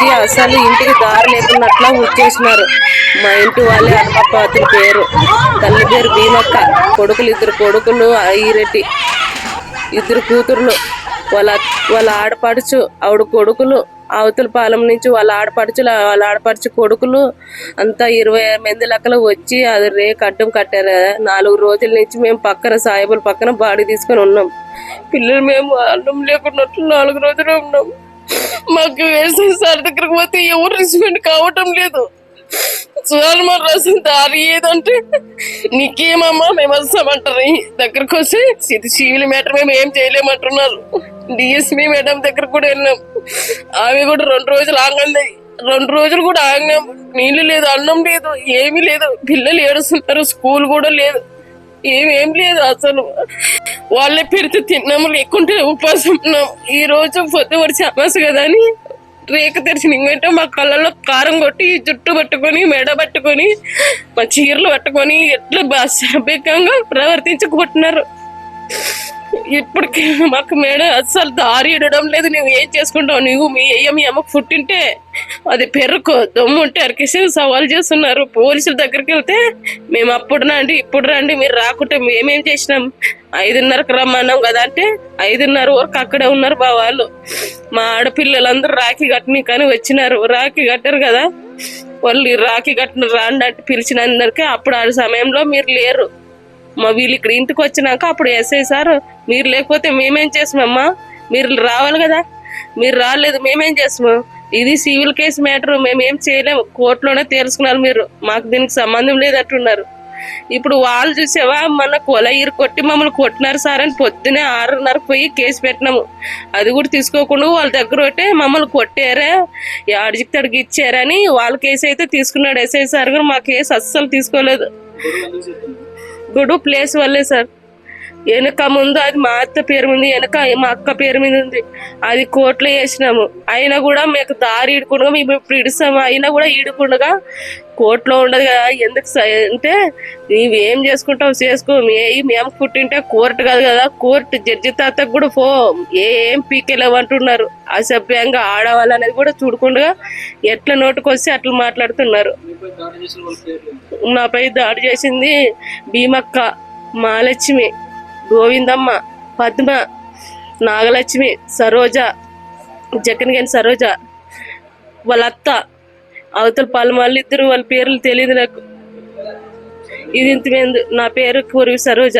వచ్చి అసలు ఇంటికి దారి లేకున్నట్లా వచ్చేసినారు. మా ఇంటి వాళ్ళే హనుమప్ప అతని పేరు. తల్లి పేరు భీమక్క. కొడుకులు ఇద్దరు కొడుకులు ఈరెడ్డి ఇద్దరు కూతుర్లు. వాళ్ళ వాళ్ళ ఆడపడుచు ఆవిడ కొడుకులు అవతల పాలెం నుంచి వాళ్ళ ఆడపడుచులు వాళ్ళ ఆడపడుచు కొడుకులు అంతా ఇరవై మంది లెక్కలు వచ్చి అది రేకు అడ్డం కట్టారు. నాలుగు రోజుల నుంచి మేము పక్కన సాయిబుల పక్కన బాడీ తీసుకొని ఉన్నాం. పిల్లలు మేము అన్నం లేకున్నట్లు నాలుగు రోజులు ఉన్నాం. మాకు వ్యవసాయ సార్ దగ్గరకు పోతే ఎవరు రెస్పాండ్ కావటం లేదు. సుధాన్ మరి రాసిన దారి ఏదంటే నీకేమమ్మా మేము వస్తామంటారు దగ్గరకు వస్తే ఇది సివిల్ మ్యాటర్ మేము ఏం చేయలేమంటున్నారు డిఎస్పి మేడం దగ్గర కూడా వెళ్ళాం ఆమె కూడా రెండు రోజులు ఆగంది. రెండు రోజులు కూడా ఆగినాం. నీళ్ళు లేదు అన్నం లేదు ఏమీ లేదు. పిల్లలు ఏడుస్తున్నారు స్కూల్ కూడా లేదు. ఏమేం లేదు అసలు. వాళ్ళే పెడితే తిన్నాము లేకుంటే ఉపాసం ఉన్నాం. ఈ రోజు పొద్దు వచ్చి అమాస కదా అని రేక తెరిచిన ఇంకంటే మా కళ్ళలో కారం కొట్టి జుట్టు పట్టుకొని మెడ పట్టుకొని మా చీరలు పట్టుకొని ఎట్లా బా- సభ్యకంగా ప్రవర్తించుకుంటున్నారు ఇప్పటికి మాకు మేడం అస్సలు దారి ఇడడం లేదు. నువ్వు ఏం చేసుకుంటావు? నువ్వు మీ అయ్య మీ అమ్మకు పుట్టింటే అది పెరుకు దమ్ము ఉంటే అరికేసి సవాల్ చేస్తున్నారు. పోలీసుల దగ్గరికి వెళ్తే మేము అప్పుడు రండి ఇప్పుడు రండి మీరు రాకుంటే మేమేం చేసినాం? ఐదున్నరకు రమ్మన్నాం కదా అంటే ఐదున్నర వరకు అక్కడే ఉన్నారు బా వాళ్ళు. మా ఆడపిల్లలందరూ రాఖీ కట్టని కానీ వచ్చినారు. రాఖీ కట్టారు కదా. వాళ్ళు రాఖీ కట్టిన రాండి అంటే పిలిచినందరికీ అప్పుడు ఆ సమయంలో మీరు లేరు. మా వీళ్ళు ఇక్కడ ఇంటికి వచ్చినాక అప్పుడు ఎస్ఐ సార్ మీరు లేకపోతే మేమేం చేసామమ్మా మీరు రావాలి కదా? మీరు రాలేదు మేమేం చేసాము ఇది సివిల్ కేసు మ్యాటర్ మేమేం చేయలేము. కోర్టులోనే తేల్చుకున్నారు మీరు. మాకు దీనికి సంబంధం లేదంటున్నారు ఇప్పుడు వాళ్ళు చూసావా? మన కొల ఇరు కొట్టి మమ్మల్ని కొట్టినారు సార్ అని పొద్దునే ఆరున్నర పోయి కేసు పెట్టినాము. అది కూడా తీసుకోకుండా వాళ్ళ దగ్గర ఒకటే మమ్మల్ని కొట్టారే అడిగితే అడిగి ఇచ్చారని వాళ్ళ కేసు అయితే తీసుకున్నాడు ఎస్ఐ సార్ కూడా మా కేసు అస్సలు తీసుకోలేదు. गुडू प्लेस वाले सर వెనక ముందు అది మా అత్త పేరు మీద వెనక మా అక్క పేరు మీద ఉంది. అది కోర్టులో వేసినాము. అయినా కూడా మీకు దారి ఇడుకుండగా మేము ఇప్పుడు ఇడుస్తాము. అయినా కూడా ఇడుకుండగా కోర్టులో ఉండదు కదా. ఎందుకు అంటే నీవు ఏం చేసుకుంటావు చేసుకో. మే మేము పుట్టింటే కోర్టు కాదు కదా. కోర్టు జడ్జి తాతకు కూడా పో. ఏం పీకేలేవు అంటున్నారు అసభ్యంగా ఆడవాళ్ళనేది కూడా చూడకుండా ఎట్లా నోటుకొస్తే అట్లా మాట్లాడుతున్నారు. నాపై దాడి చేసింది భీమక్క మహాలక్ష్మి. గోవిందమ్మ పద్మ నాగలక్ష్మి సరోజ జక్కనగని సరోజ వాళ్ళ అత్త అవతల పాలు ఇద్దరు వాళ్ళ పేర్లు తెలియదు నాకు. ఇది ఇంత నా పేరు పూర్వి సరోజ.